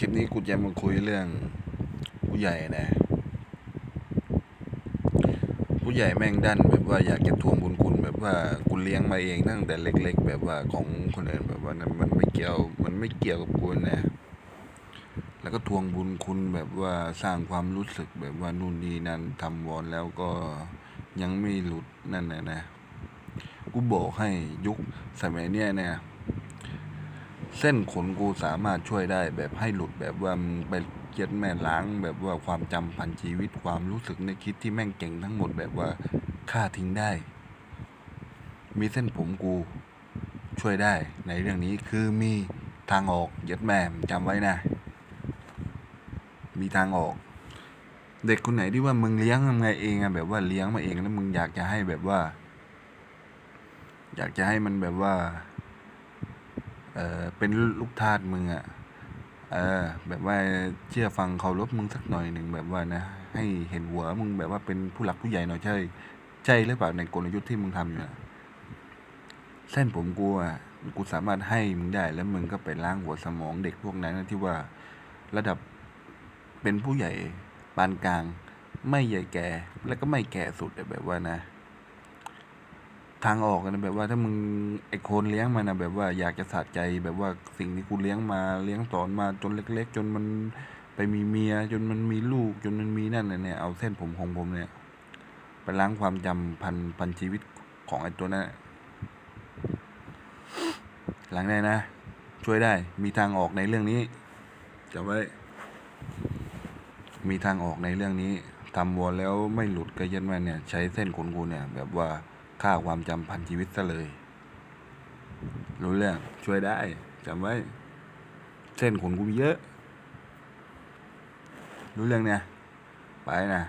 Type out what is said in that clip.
คลิปนี้กูจะมาคุยเรื่องผู้ใหญ่นะ ผู้ใหญ่แม่งดันแบบว่าอยากจะทวงบุญคุณแบบว่ากูเลี้ยงมาเองตั้งแต่เล็ก ๆ แบบว่าของคนอื่นแบบว่านั้นมันไม่เกี่ยวมันไม่เกี่ยวกับกูนะ แล้วก็ทวงบุญคุณแบบว่าสร้างความรู้สึกแบบว่านู่นนี่นั่นทำวอนแล้วก็ยังไม่หลุดนั่นนะนะกูบอกให้ยุคสมัยเนี้ยเนี่ย เส้นขนกูสามารถช่วยได้แบบให้หลุดแบบว่ามึงไปเย็ดแม่ล้าง แบบว่าความจำพันชีวิตความรู้สึกในคิดที่แม่งเก่งทั้งหมดแบบว่าฆ่าทิ้งได้ มีเส้นผมกูช่วยได้ในเรื่องนี้คือมีทางออกเย็ดแม่จำไว้นะ มีทางออก เด็กคนไหนที่ว่ามึงเลี้ยงทำไงเองอะแบบว่าเลี้ยงมาเองแล้วมึงอยากจะให้แบบว่า อยากจะให้มันแบบว่า เออเป็นลูกทาสมึงอะเออแบบว่าเชื่อฟังเคารพมึงสักหน่อยหนึ่งแบบว่านะให้เห็นหัวมึงแบบว่าเป็นผู้หลักผู้ใหญ่หน่อยใช่ ใช่หรือเปล่าในกลยุทธ์ที่มึงทำอยู่อะเส้นผมกูอะกูสามารถให้มึงได้ แล้วมึงก็ไปล้างหัวสมองเด็กพวกนั้นนะที่ว่าระดับเป็นผู้ใหญ่ปานกลาง ไม่ใหญ่แก่ แล้วก็ไม่แก่สุดแบบว่านะ ทางออกนะแบบว่าถ้ามึงไอโคนเลี้ยงมันนะแบบว่าอยากจะสะใจแบบว่าสิ่งที่กูเลี้ยงมาเลี้ยงสอนมาจนเล็ก ๆ จนมันไปมีเมีย จนมันมีลูกจนมันมีนั่นเนี่ยเอาเส้นผมของผมเนี่ยไปล้างความจำพันพันชีวิตของไอตัวนั้นน่ะล้างได้นะ ช่วยได้ มีทางออกในเรื่องนี้จำไว้ มีทางออกในเรื่องนี้ทำวอลแล้วไม่หลุดก็ย็นแมาเนี่ย ใช้เส้นขนกูเนี่ย แบบว่า ฆ่าความจำพันชีวิตซะเลย รู้เรื่องช่วยได้จำไว้ เส้นขนกูมีเยอะ รู้เรื่องเนี่ย ไปนะ